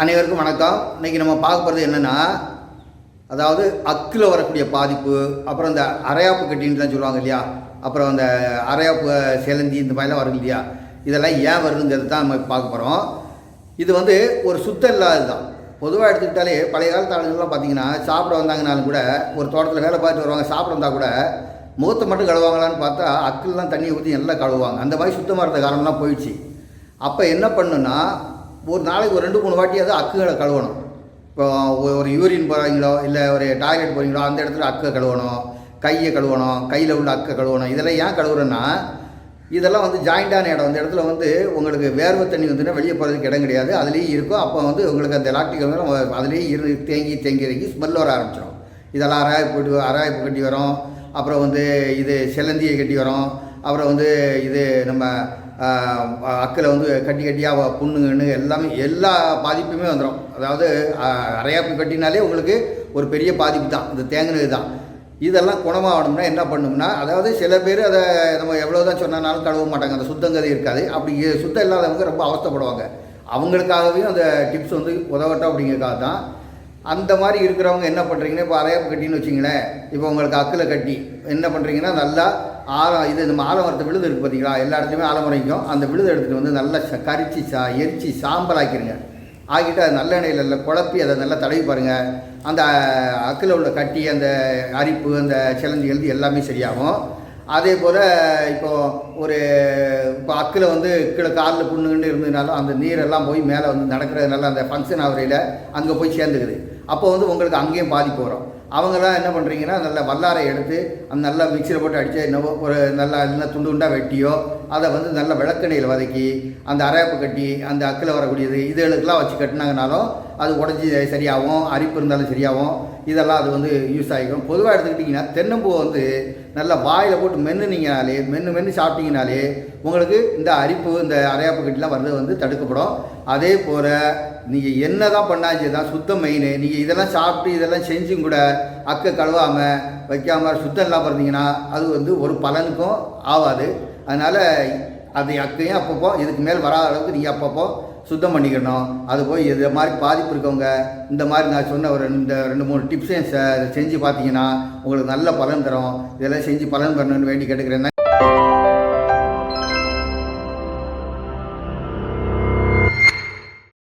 அனைவருக்கும் வணக்கம். இன்றைக்கி நம்ம பார்க்க போகிறது என்னென்னா அதாவது அக்கில் வரக்கூடிய பாதிப்பு அப்புறம் இந்த அரையாப்பு கட்டின்லாம் சொல்லுவாங்க இல்லையா? அப்புறம் அந்த அரையாப்பு செலந்தி இந்த மாதிரிலாம் வருது இல்லையா? இதெல்லாம் ஏன் வருதுங்கிறது தான் நம்ம பார்க்க போகிறோம் இது வந்து ஒரு சுத்தம் இல்லாதது தான். பொதுவாக எடுத்துக்கிட்டாலே பழைய காலத்து ஆளுங்கள்லாம் பார்த்தீங்கன்னா சாப்பிட வந்தாங்கனாலும் கூட ஒரு தோட்டத்தில் வேலை பார்த்துட்டு வருவாங்க சாப்பிட வந்தால் கூட முகத்தை மட்டும் கழுவாங்களான்னு பார்த்தா அக்கில்லாம் தண்ணியை ஊற்றி நல்லா கழுவுவாங்க. அந்த மாதிரி சுத்தமாக இருந்த காலம்லாம் போயிடுச்சு. அப்போ என்ன பண்ணுன்னா ஒரு நாளைக்கு ஒரு ரெண்டு மூணு வாட்டியாவது அக்குகளை கழுவணும். இப்போ ஒரு யூரின் போகிறீங்களோ இல்லை ஒரு டாய்லெட் போகிறீங்களோ அந்த இடத்துல அக்கை கழுவணும் கையை கழுவணும் கையில் உள்ள அக்கை கழுவணும். இதெல்லாம் ஏன் கழுவுறேன்னா இதெல்லாம் வந்து ஜாயிண்டான இடம். அந்த இடத்துல வந்து உங்களுக்கு வேர்வை தண்ணி வந்துன்னா வெளியே போகிறதுக்கு இடம் கிடையாது. அதுலேயும் இருக்கும். அப்போ வந்து உங்களுக்கு அந்த லாக்டிக் அதுலேயும் இரு தேங்கி தேங்கி தேங்கி ஸ்மெல் வர ஆரம்பிச்சிடும் இதெல்லாம் அராய்ப்பு கட்டி அராய்ப்பு கட்டி வரும். அப்புறம் வந்து இது செலந்தியை கட்டி வரும். அப்புறம் வந்து இது நம்ம அக்கில் வந்து கட்டி கட்டியாக புண்ணுங்கன்னு எல்லாமே எல்லா பாதிப்புமே வந்துடும் அதாவது அரையாப்பு கட்டினாலே உங்களுக்கு ஒரு பெரிய பாதிப்பு தான். இந்த தேங்கினது தான். இதெல்லாம் குணமாகணும்னா என்ன பண்ணணும்னா அதாவது சில பேர் அதை நம்ம எவ்வளோ தான் சொன்னாலும் கழுவ மாட்டாங்க. அந்த சுத்தங்கதை இருக்காது. அப்படி சுத்தம் இல்லாதவங்க ரொம்ப அவஸ்தைப்படுவாங்க. அவங்களுக்காகவே அந்த டிப்ஸ் வந்து உதவட்டும் அப்படிங்கிறதுக்காக தான். அந்த மாதிரி இருக்கிறவங்க என்ன பண்ணுறீங்கன்னா இப்போ அரையாப்பு கட்டின்னு வச்சிங்களேன். இப்போ உங்களுக்கு அக்கில் கட்டி என்ன பண்ணுறீங்கன்னா நல்லா ஆலம் இது நம்ம ஆலமரத்து விழுது இருக்குது பார்த்தீங்களா எல்லா இடத்துலையுமே ஆலமரம் அந்த விழுது எடுத்துகிட்டு வந்து நல்லா ச- கரிச்சு சா எரிச்சு சாம்பல் ஆக்கிடுங்க ஆக்கிட்டு அது நல்லெண்ணெயில் நல்லா குழப்பி அதை நல்லா தடவி பாருங்கள் அந்த அக்கில் உள்ள கட்டி அந்த அரிப்பு அந்த சிலந்தி எழுதி எல்லாமே சரியாகும். அதே போல் இப்போது ஒரு இப்போ அக்கில் வந்து கீழே காலில் புண்ணுன்னு இருந்ததுனாலும் அந்த நீரெல்லாம் போய் மேலே வந்து நடக்கிறதுனால அந்த ஃபங்க்ஷன் ஆவரையில் அங்கே போய் சேர்ந்துக்குது. அப்போ வந்து உங்களுக்கு அங்கேயும் பாதிப்பு வரும். அவங்கெல்லாம் என்ன பண்ணுறீங்கன்னா நல்ல வல்லாரை எடுத்து அந்த நல்லா மிக்சியில் போட்டு அடித்து என்னவோ ஒரு நல்லா நல்லா துண்டு துண்டாக வெட்டியோ அதை வந்து நல்ல விளக்கெண்ணெயில் வதக்கி அந்த அரைப்பு கட்டி அந்த அக்கில் வரக்கூடியது இதுகளுக்கெல்லாம் வச்சு கட்டினாங்கனாலும் அது உடஞ்சி சரியாகும் அரிப்பு இருந்தாலும் சரியாகும். இதெல்லாம் அது வந்து யூஸ் ஆகிக்கும். பொதுவாக எடுத்துக்கிட்டிங்கன்னா தென்னம்பூவை வந்து நல்லா வாயில் போட்டு மென்னுனீங்கனாலே மென்று மென்று சாப்பிட்டீங்கனாலே உங்களுக்கு இந்த அரிப்பு இந்த அரையாப்பு கட்டிலாம் வர்றது வந்து தடுக்கப்படும். அதே போல் நீங்கள் என்ன தான் பண்ணாச்சு தான் சுத்தம் மெயின். நீங்கள் இதெல்லாம் சாப்பிட்டு இதெல்லாம் செஞ்சும் கூட அக்கை கழுவாமல் வைக்காமல் சுத்தம் இல்லாமல் இருந்தீங்கன்னா அது வந்து ஒரு பலனுக்கும் ஆகாது அதனால் அது அக்கையும் அப்பப்போ இதுக்கு மேல் வராத அளவுக்கு நீங்கள் அப்பப்போ சுத்தம் பண்ணிக்கணும். அது போய் இது மாதிரி பாதிப்பு இருக்கவங்க இந்த மாதிரி நான் சொன்ன ஒரு இந்த ரெண்டு மூணு டிப்ஸையும் செஞ்சு பார்த்தீங்கன்னா உங்களுக்கு நல்ல பலன் தரும். இதெல்லாம் செஞ்சு பலன் பெறணும்னு வேண்டி கேட்டுக்கிறேன்.